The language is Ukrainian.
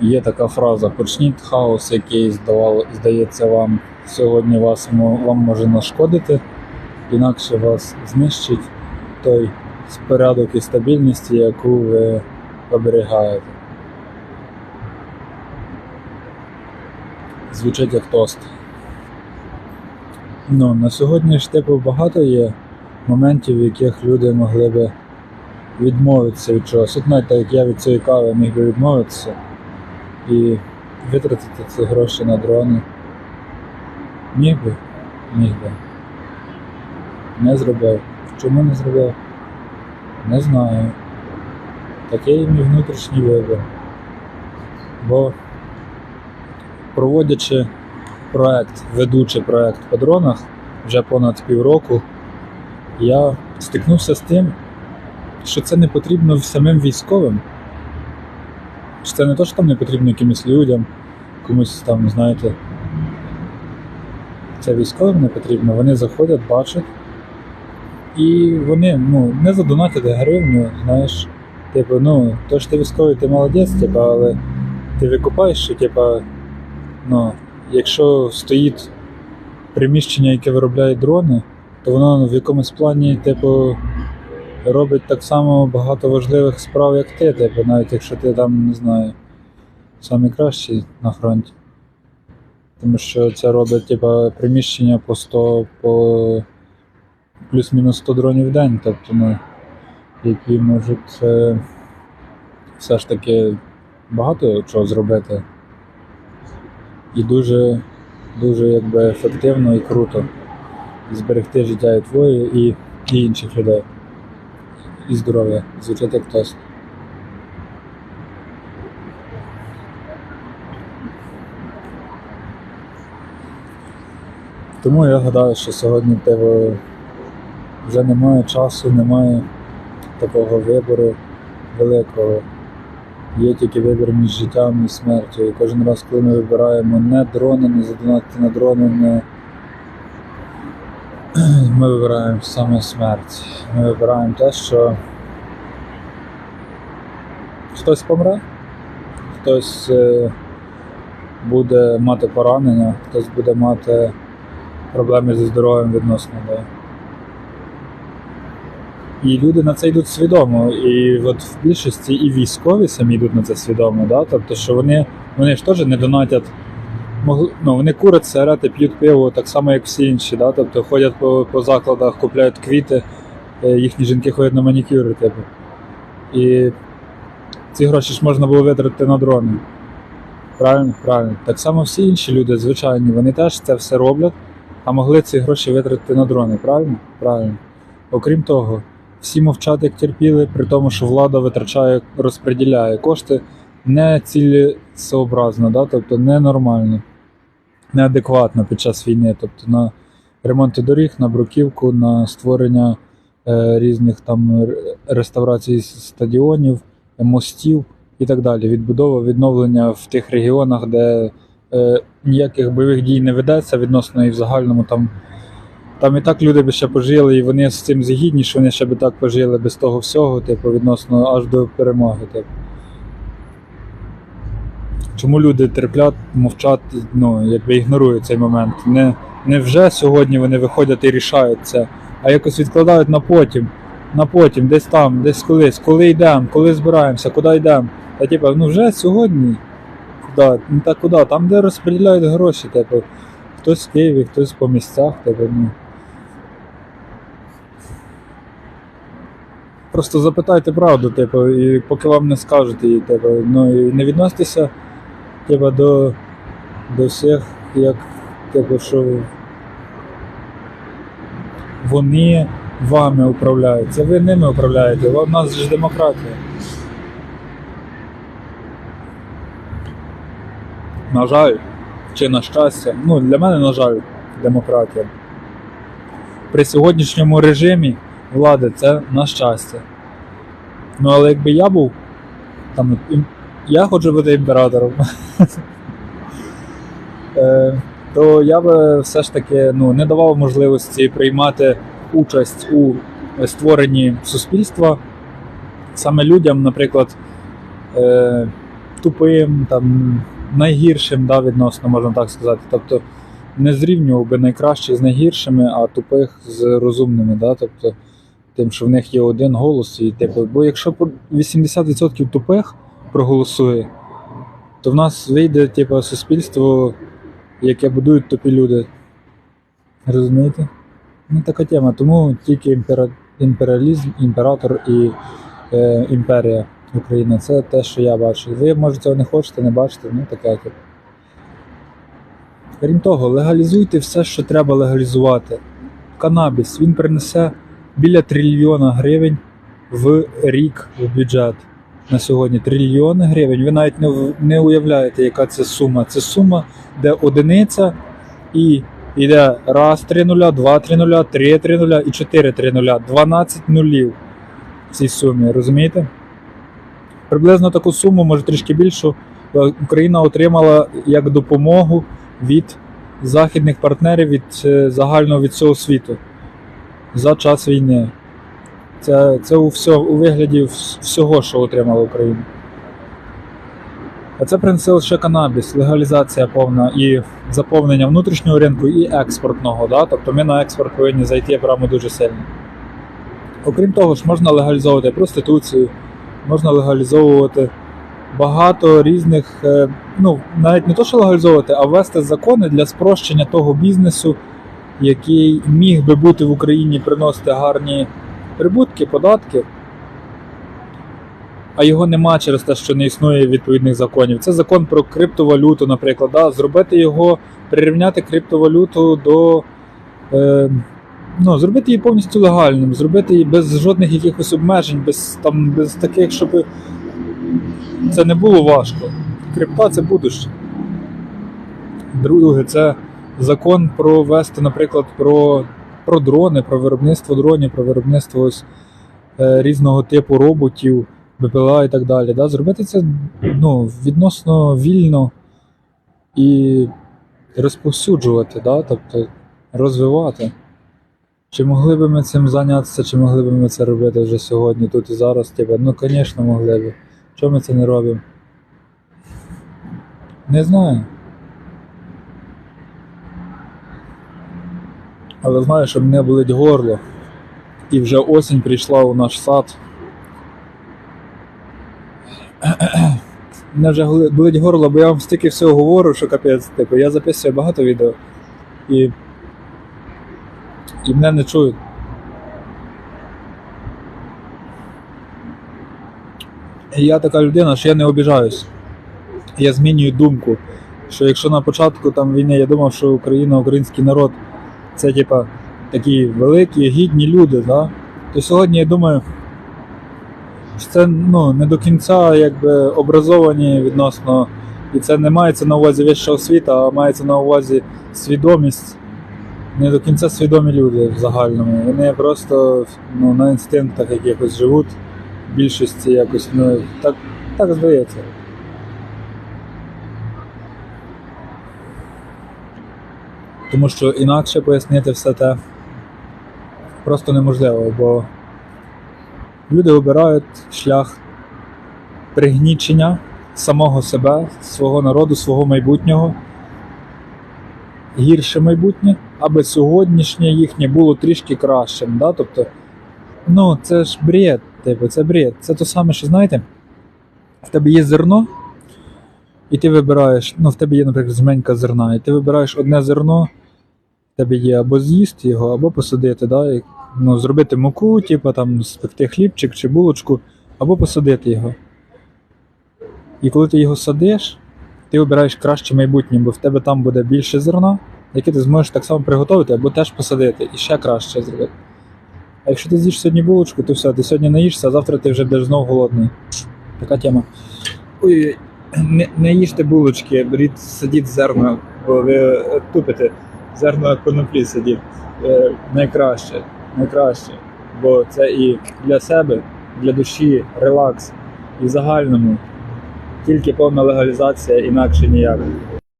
Є така фраза: почніть хаос, який здавало, здається вам сьогодні вас, вам може нашкодити, інакше вас знищить той порядок і стабільність, яку ви оберігаєте. Звучить як тост. Ну, на сьогодні ж типу багато є моментів, в яких люди могли би відмовитися від чогось. От знаєте, як я від цієї кави міг би відмовитися і витратити ці гроші на дрони. Міг би? Міг би. Не зробив. Чому не зробив? Не знаю. Такий мій внутрішній вибір. Бо проводячи проект, ведучи проект по дронах вже понад півроку, я стикнувся з тим, що це не потрібно самим військовим. Що це не то, що там не потрібно якимось людям, комусь там, знаєте. Це військовим не потрібно, вони заходять, бачать. І вони ну, не задонатять гривню, знаєш. Типу, ну, то що ти військовий, ти молодець, типу, але ти викупаєш, що типу, ну, якщо стоїть приміщення, яке виробляє дрони, то воно в якомусь плані, типу, робить так само багато важливих справ, як ти, типу, навіть якщо ти там, не знаю, самий кращий на фронті. Тому що це робить типу, приміщення по 100, по плюс-мінус 100 дронів в день, тобто, ну, які можуть е, все ж таки багато чого зробити. І дуже, дуже якби, ефективно і круто зберегти життя і твоє, і, і інших людей. І здоров'я. Звучить як тост. Тому я гадаю, що сьогодні тебе вже немає часу, немає такого вибору великого. Є тільки вибір між життям і смертю. І кожен раз, коли ми вибираємо не дрони, не задонатити на дрони, не ми вибираємо саме смерть. Ми вибираємо те, що хтось помре, хтось е, буде мати поранення, хтось буде мати проблеми зі здоров'ям відносно. Да. І люди на це йдуть свідомо. І от в більшості і військові самі йдуть на це свідомо. Да? Тобто, що вони, вони ж теж не донатять. Ну, вони курять сигарети, п'ють пиво, так само, як всі інші. Да? Тобто ходять по, по закладах, купляють квіти, е, їхні жінки ходять на манікюри. Типу. І ці гроші ж можна було витратити на дрони. Правильно? Правильно. Так само всі інші люди, звичайні, вони теж це все роблять, а могли ці гроші витратити на дрони, правильно? Правильно. Окрім того, всі мовчать, як терпіли, при тому, що влада витрачає, розподіляє кошти не цілесообразно, да? тобто ненормально, неадекватно під час війни. Тобто на ремонти доріг, на бруківку, на створення е, різних там реставрацій стадіонів, мостів і так далі. Відбудова, відновлення в тих регіонах, де е, ніяких бойових дій не ведеться відносно і в загальному там там і так люди би ще пожили, і вони з цим згідні, що вони ще би так пожили без того всього, типу, відносно аж до перемоги. Типу. Чому люди терплять, мовчать, ну, якби ігнорують цей момент? Не, не вже сьогодні вони виходять і рішають це, а якось відкладають на потім, на потім, десь там, десь колись, коли йдемо, коли збираємося, куди йдемо. Та типу, ну вже сьогодні. Куди? Ну та куди? Там, де розподіляють гроші, типу, хтось в Києві, хтось по місцях, типу, ну. Просто запитайте правду, типу, і поки вам не скажуть її, типу, ну і не відноситеся типу, до, до всіх, як типу, що вони вами управляють. Це ви ними управляєте. У нас ж демократія. На жаль, чи на щастя, ну для мене, на жаль, демократія. При сьогоднішньому режимі влади це на щастя. Ну, але якби я був там, я хочу бути імператором, е, то я би все ж таки ну, не давав можливості приймати участь у створенні суспільства саме людям, наприклад, е, тупим, там, найгіршим, да, відносно, можна так сказати. Тобто не зрівнював би найкращих з найгіршими, а тупих з розумними. Да? Тобто, тим, що в них є один голос, і типу, бо якщо 80% тупих проголосує, то в нас вийде типу, суспільство, яке будують тупі люди. Розумієте? Ну, така тема. Тому тільки імпера... імперіалізм, імператор і е, імперія України. Це те, що я бачу. Ви, може, цього не хочете, не бачите, ну таке. типу. Крім того, легалізуйте все, що треба легалізувати. Канабіс він принесе біля трильйона гривень в рік в бюджет на сьогодні. Трильйони гривень. Ви навіть не, уявляєте, яка це сума. Це сума, де одиниця і йде раз 3 нуля, два 3 нуля, три 3 нуля і 4 3 нуля. 12 нулів в цій сумі, розумієте? Приблизно таку суму, може трішки більшу, Україна отримала як допомогу від західних партнерів від е, загального від всього світу за час війни. Це, це у, все, у вигляді всього, що отримала Україна. А це принесе лише канабіс, легалізація повна і заповнення внутрішнього ринку і експортного. Да? Тобто ми на експорт повинні зайти прямо дуже сильно. Окрім того ж, можна легалізовувати проституцію, можна легалізовувати багато різних, е, ну, навіть не то, що легалізовувати, а ввести закони для спрощення того бізнесу, який міг би бути в Україні, приносити гарні прибутки, податки, а його нема через те, що не існує відповідних законів. Це закон про криптовалюту, наприклад. Да? Зробити його, прирівняти криптовалюту до. Е, ну, зробити її повністю легальним, зробити її без жодних якихось обмежень, без, там, без таких, щоб це не було важко. Крипта це будуще. Друге, це закон про вести, наприклад, про, про дрони, про виробництво дронів, про виробництво ось, е, різного типу роботів, БПЛА і так далі. Да? Зробити це ну, відносно вільно і розповсюджувати, да? тобто розвивати. Чи могли б ми цим зайнятися, чи могли б ми це робити вже сьогодні, тут і зараз? Типу, ну, звісно, могли б. Чому ми це не робимо? Не знаю. Але знаю, що мене болить горло. І вже осінь прийшла у наш сад. Мене вже болить горло, бо я вам стільки всього говорю, що капець. Типу, я записую багато відео. І. І мене не чують. Я така людина, що я не обіжаюсь. Я змінюю думку. Що якщо на початку там війни я думав, що Україна, український народ це типа такі великі, гідні люди, да? то сьогодні я думаю, що це ну, не до кінця якби образовані відносно, і це не мається на увазі вища освіта, а мається на увазі свідомість. Не до кінця свідомі люди в загальному. Вони просто ну, на інстинктах якихось живуть, в більшості якось, ну, так, так здається. Тому що інакше пояснити все те просто неможливо, бо люди обирають шлях пригнічення самого себе, свого народу, свого майбутнього, гірше майбутнє, аби сьогоднішнє їхнє було трішки кращим. Да? Тобто, ну, це ж бред, типу, це бред. Це то саме, що знаєте, в тебе є зерно, і ти вибираєш, ну, в тебе є, наприклад, зменька зерна, і ти вибираєш одне зерно, в тебе є або з'їсти його, або посадити, да? і, ну, зробити муку, типу, там, спекти хлібчик чи булочку, або посадити його. І коли ти його садиш, ти обираєш краще майбутнє, бо в тебе там буде більше зерна, яке ти зможеш так само приготувати, або теж посадити і ще краще зробити. А якщо ти з'їш сьогодні булочку, то все, ти сьогодні наїшся, а завтра ти вже будеш знов голодний. Така тема. Ой, не, не їжте булочки, беріть, садіть зерно, бо ви е, тупите. Зерно коноплі сидіть. Е, найкраще, найкраще. Бо це і для себе, для душі, релакс, і загальному. Тільки повна легалізація, інакше ніяк.